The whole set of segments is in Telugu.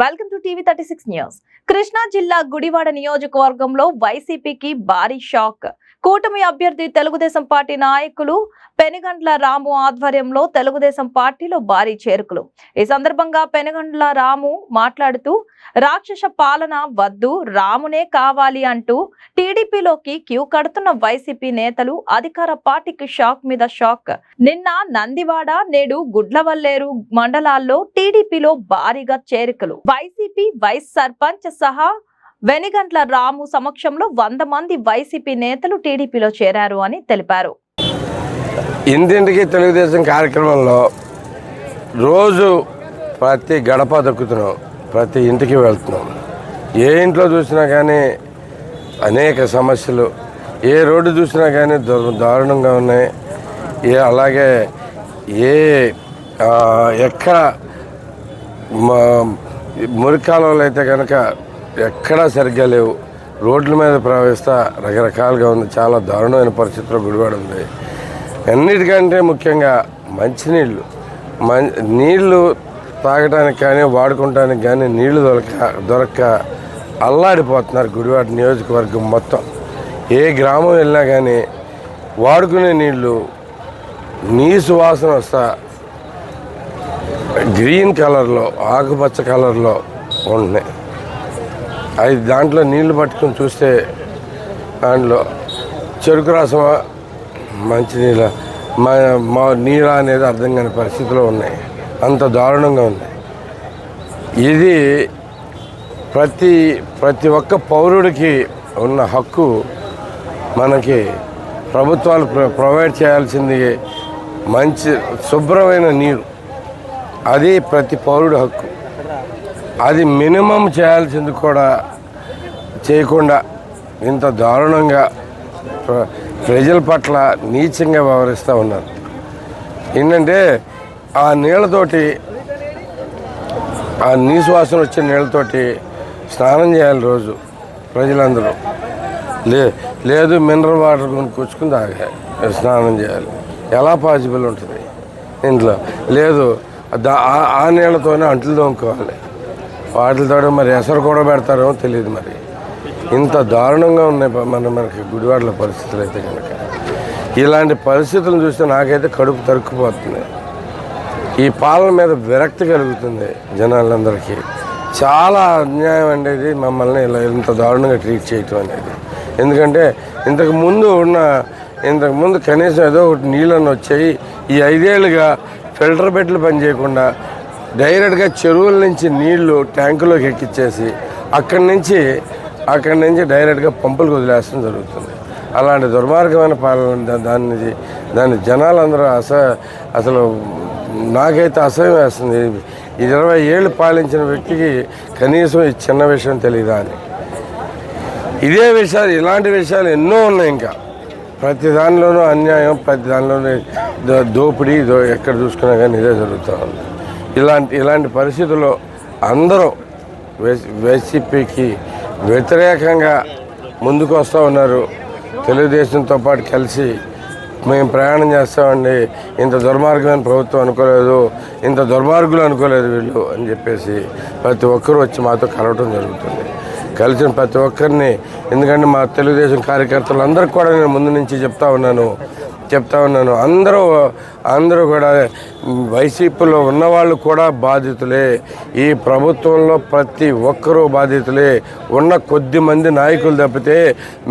Welcome to TV thirty six news. Krishna జిల్లా గుడివాడ నియోజకవర్గంలో వైసీపీకి భారీ షాక్. కూటమి అభ్యర్థి తెలుగుదేశం పార్టీ నాయకులు పెనుగండ్ల రాము ఆధ్వర్యంలో తెలుగుదేశం పార్టీలో భారీ చేరుకులు. ఈ సందర్భంగా పెనుగండ్ల రాము మాట్లాడుతూ రాక్షస పాలన వద్దు రామునే కావాలి అంటూ టీడీపీలోకి క్యూ కడుతున్న వైసీపీ నేతలు అధికార పార్టీకి షాక్ మీద షాక్. నిన్న నందివాడ నేడు గుడ్లవల్లేరు మండలాల్లో టీడీపీలో భారీగా చేరికలు. వైసీపీ వైస్ సర్పంచ్ సహా వెనిగంట్ల రాము సమక్షంలో వంద మంది వైసీపీ నేతలు టీడీపీలో చేరారు అని తెలిపారు. ఇంటింటికి తెలుగుదేశం కార్యక్రమంలో రోజు ప్రతి గడప దక్కుతున్నాం ప్రతి ఇంటికి వెళ్తున్నాం. ఏ ఇంట్లో చూసినా కానీ అనేక సమస్యలు ఏ రోడ్డు చూసినా కానీ దా- దారుణంగా ఉన్నాయి. ఏ అలాగే ఏ ఎక్కడ మురికాలంలో అయితే కనుక ఎక్కడా సరిగ్గా లేవు. రోడ్ల మీద ప్రవహిస్తా రకరకాలుగా ఉంది. చాలా దారుణమైన పరిస్థితిలో గుడివాడ ఉంది. అన్నిటికంటే ముఖ్యంగా మంచినీళ్ళు. మం నీళ్ళు తాగడానికి కానీ వాడుకోవటానికి కానీ నీళ్ళు దొరక దొరక్క అల్లాడిపోతున్నారు గుడివాడ నియోజకవర్గం మొత్తం. ఏ గ్రామం వెళ్ళినా కానీ వాడుకునే నీళ్ళు నీసు వాసన వస్తా గ్రీన్ కలర్లో ఆకుపచ్చ కలర్లో ఉంటున్నాయి. అది దాంట్లో నీళ్ళు పట్టుకొని చూస్తే దాంట్లో చెరుకు రసమా మంచినీళ్ళ మా మా నీళ్ళ అనేది అర్థం కాని పరిస్థితిలో ఉన్నాయి. అంత దారుణంగా ఉంది ఇది ప్రతి ప్రతి ఒక్క పౌరుడికి ఉన్న హక్కు మనకి ప్రభుత్వాలు ప్రొ- ప్రొవైడ్ చేయాల్సింది మంచి శుభ్రమైన నీరు. అది ప్రతి పౌరుడి హక్కు. అది మినిమం చేయాల్సింది కూడా చేయకుండా ఇంత దారుణంగా ప్ర- ప్రజల పట్ల నీచంగా వ్యవహరిస్తూ ఉన్నారు. ఏంటంటే ఆ నీళ్ళతోటి ఆ నీసు వాసన వచ్చే నీళ్ళతోటి స్నానం చేయాలి రోజు ప్రజలందరూ. లే లేదు మినరల్ వాటర్ కొనుక్కొచ్చుకుని తాగా స్నానం చేయాలి. ఎలా పాసిబుల్ ఉంటుంది? ఇంట్లో. లేదు ఆ- ఆ నీళ్ళతోనే అంట్లు తోముకోవాలి. వాటితో మరి ఎసరు కూడా పెడతారేమో తెలియదు మరి. ఇంత దారుణంగా ఉన్నాయి మన మనకి గుడివాడల పరిస్థితులు అయితే కనుక ఇలాంటి పరిస్థితులను చూస్తే నాకైతే కడుపు తరుక్కుపోతుంది. ఈ పాలన మీద విరక్తి కలుగుతుంది జనాలందరికీ. చాలా అన్యాయం అనేది మమ్మల్ని ఇలా ఇంత దారుణంగా ట్రీట్ చేయటం అనేది. ఎందుకంటే ఇంతకు ముందు ఉన్న ఇంతకుముందు కనీసం ఏదో ఒకటి నీళ్ళని వచ్చాయి ఈ ఐదేళ్ళుగా ఫిల్టర్ బెడ్లు పనిచేయకుండా డైరెక్ట్గా చెరువుల నుంచి నీళ్ళు ట్యాంకులోకి ఎక్కిచ్చేసి అక్కడి నుంచి అక్కడి నుంచి డైరెక్ట్గా పంపులకు వదిలేస్తడం జరుగుతుంది. అలాంటి దుర్మార్గమైన పాలన దాన్ని దాన్ని జనాలందరూ అస అసలు నాకైతే అసహ్యం వేస్తుంది. ఇరవై ఏళ్ళు పాలించిన వ్యక్తికి కనీసం ఈ చిన్న విషయం తెలియదా అని. ఇదే విషయాలు ఇలాంటి విషయాలు ఎన్నో ఉన్నాయి ఇంకా. ప్రతి దానిలోనూ అన్యాయం ప్రతి దానిలోనూ దోపిడీ దో ఎక్కడ చూసుకున్నా కానీ ఇదే జరుగుతూ ఉంది. ఇలాంటి ఇలాంటి పరిస్థితుల్లో అందరూ వైసీపీకి వ్యతిరేకంగా ముందుకు వస్తూ ఉన్నారు. తెలుగుదేశంతో పాటు కలిసి మేము ప్రయాణం చేస్తామండి. ఇంత దుర్మార్గమైన ప్రభుత్వం అనుకోలేదు. ఇంత దుర్మార్గులు అనుకోలేదు వీళ్ళు అని చెప్పేసి ప్రతి ఒక్కరూ వచ్చి మాతో కలవటం జరుగుతుంది. కలిసిన ప్రతి ఒక్కరిని. ఎందుకంటే మా తెలుగుదేశం కార్యకర్తలు అందరికి కూడా నేను ముందు నుంచి చెప్తా ఉన్నాను. చెప్తా ఉన్నాను. అందరూ అందరూ కూడా వైసీపీలో ఉన్నవాళ్ళు కూడా బాధితులే. ఈ ప్రభుత్వంలో ప్రతి ఒక్కరూ బాధితులే. ఉన్న కొద్ది మంది నాయకులు తప్పితే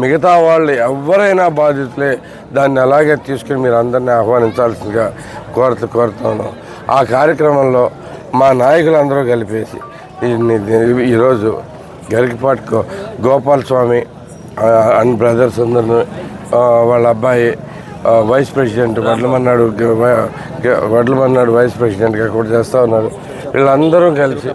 మిగతా వాళ్ళు ఎవరైనా బాధితులే. దాన్ని అలాగే తీసుకుని మీరు అందరినీ ఆహ్వానించాల్సిందిగా కోరుతూ కోరుతాను ఆ కార్యక్రమంలో మా నాయకులందరూ కలిపేసి ఈరోజు గరికపాటి గో గోపాల్ స్వామి అండ్ బ్రదర్స్ అందరిని వాళ్ళ అబ్బాయి vice president Vadlamannadu Vadlamannadu vice ప్రెసిడెంట్గా కూడా చేస్తూ ఉన్నారు. వీళ్ళందరూ కలిసి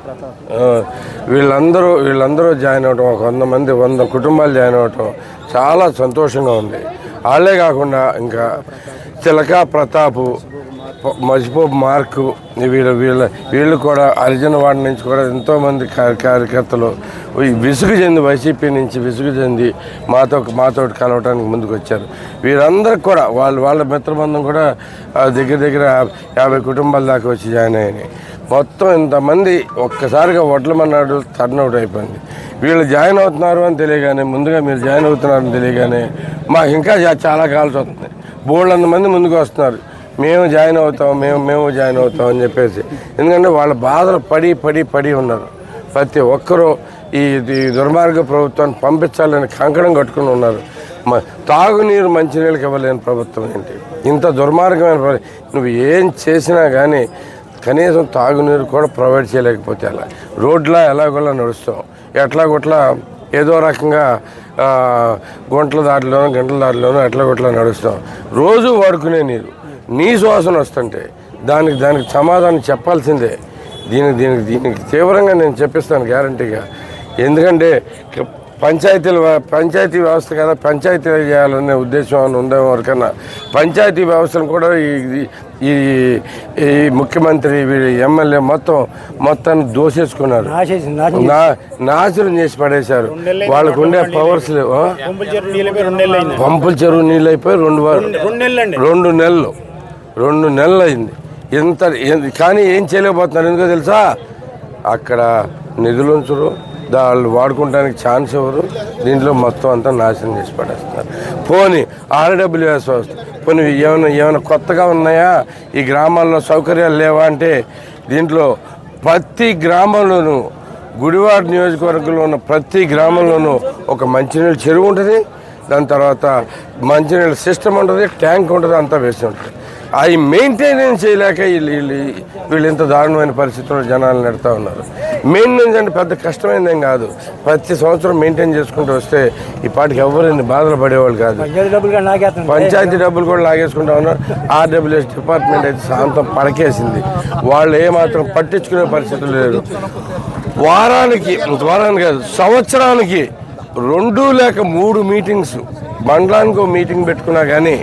వీళ్ళందరూ వీళ్ళందరూ జాయిన్ అవటం ఒక వంద మంది వంద కుటుంబాలు జాయిన్ అవటం చాలా సంతోషంగా ఉంది. వాళ్ళే కాకుండా ఇంకా చిలక ప్రతాపు ప- మార్కు. వీళ్ళు వీళ్ళ వీళ్ళు కూడా హరిజన వాడి నుంచి కూడా ఎంతోమంది కార్య- కార్యకర్తలు విసుగు చెంది వైసీపీ నుంచి విసుగు చెంది మాతో మాతో కలవటానికి ముందుకు వచ్చారు వీరందరూ కూడా వాళ్ళ వాళ్ళ మిత్రబంధం కూడా దగ్గర దగ్గర యాభై కుటుంబాల దాకా వచ్చి జాయిన్ అయ్యాయి మొత్తం ఇంతమంది ఒక్కసారిగా వడ్లమన్నాడు టర్న్అవుట్ అయిపోయింది. వీళ్ళు జాయిన్ అవుతున్నారు అని తెలియగానే ముందుగా మీరు జాయిన్ అవుతున్నారని తెలియగానే మాకు ఇంకా చాలా కాల్సి వస్తుంది. బోళ్ళంత మంది ముందుకు వస్తున్నారు. మేము జాయిన్ అవుతాం మేము మేము జాయిన్ అవుతాం అని చెప్పేసి. ఎందుకంటే వాళ్ళ బాధలు పడి పడి పడి ఉన్నారు. ప్రతి ఒక్కరూ ఈ దుర్మార్గ ప్రభుత్వాన్ని పంపించాలని కంకణం కట్టుకుని ఉన్నారు. తాగునీరు మంచినీళ్ళకి ఇవ్వలేని ప్రభుత్వం ఏంటి? ఇంత దుర్మార్గమైన నువ్వు ఏం చేసినా కానీ కనీసం తాగునీరు కూడా ప్రొవైడ్ చేయలేకపోతే అలా రోడ్లా ఎలాగోలా నడుస్తాం. ఎట్లా కొట్లా ఏదో రకంగా గుంటల దారిలోనూ గంటల దారిలోనూ ఎట్లా కొట్లా నడుస్తాం. రోజు వాడుకునే నీరు. నీ శ్వాసన వస్తుంటే దానికి దానికి సమాధానం చెప్పాల్సిందే. దీనికి దీనికి దీనికి తీవ్రంగా నేను చెప్పిస్తాను గ్యారంటీగా. ఎందుకంటే పంచాయతీల పంచాయతీ వ్యవస్థ కదా పంచాయతీ చేయాలనే ఉద్దేశం అని ఉందేమో వరకన్నా పంచాయతీ వ్యవస్థను కూడా ఈ ఈ ఈ ముఖ్యమంత్రి ఎమ్మెల్యే మొత్తం మొత్తాన్ని దోసేసుకున్నారు. నాశనం నా నాశనం చేసి పడేశారు. వాళ్ళకు ఉండే పవర్స్? పంపుల చెరువు నీళ్ళు అయిపోయి రెండు వారు రెండు నెలలు. రెండు నెలలు అయింది ఇంత కానీ ఏం చేయలేకపోతున్నారు ఎందుకో తెలుసా? అక్కడ నిధులు ఉంచరు వాళ్ళు వాడుకోవడానికి ఛాన్స్ ఇవ్వరు దీంట్లో మొత్తం అంతా నాశనం చేసి పడేస్తున్నారు. పోనీ ఆర్డబ్ల్యూఎస్ వ్యవస్థ పోనీ ఏమైనా ఏమైనా కొత్తగా ఉన్నాయా? ఈ గ్రామాల్లో సౌకర్యాలు లేవా అంటే దీంట్లో ప్రతి గ్రామంలోనూ గుడివాడ నియోజకవర్గంలో ఉన్న ప్రతి గ్రామంలోనూ ఒక మంచినీళ్ళ చెరువు ఉంటుంది. దాని తర్వాత మంచినీళ్ళ సిస్టమ్ ఉంటుంది ట్యాంక్ ఉంటుంది అంతా వేసి ఉంటుంది. అవి మెయింటెనెన్స్ చేయలేక వీళ్ళు వీళ్ళు ఇంత దారుణమైన పరిస్థితుల్లో జనాలు నెడతా ఉన్నారు. మెయింటెనెన్స్ అంటే పెద్ద కష్టమైనది ఏం కాదు. ప్రతి సంవత్సరం మెయింటైన్ చేసుకుంటూ వస్తే ఈ పాటికి ఎవరు ఇన్ని బాధలు పడేవాళ్ళు కాదు. పంచాయతీ డబ్బులు కూడా లాగేసుకుంటా ఉన్నారు. ఆర్డబ్ల్యూఎస్ డిపార్ట్మెంట్ అయితే శాంతం పడకేసింది. వాళ్ళు ఏమాత్రం పట్టించుకునే పరిస్థితులు లేదు వారానికి వారానికి కాదు సంవత్సరానికి రెండు లేక మూడు మీటింగ్స్ బండ్లానికి ఒక మీటింగ్ పెట్టుకున్నా కానీ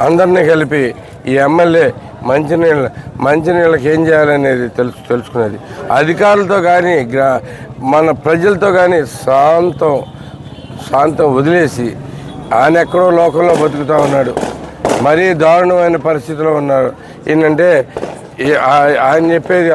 అందరినీ కలిపి ఈ ఎమ్మెల్యే మంచినీళ్ళ మంచినీళ్ళకి ఏం చేయాలనేది తెలుసు తెలుసుకునేది అధికారులతో కానీ గ్రా మన ప్రజలతో కానీ శాంతం శాంతం వదిలేసి ఆయన ఎక్కడో లోకంలో బతుకుతూ ఉన్నాడు. మరీ దారుణమైన పరిస్థితిలో ఉన్నారు. ఏంటంటే ఆయన చెప్పేది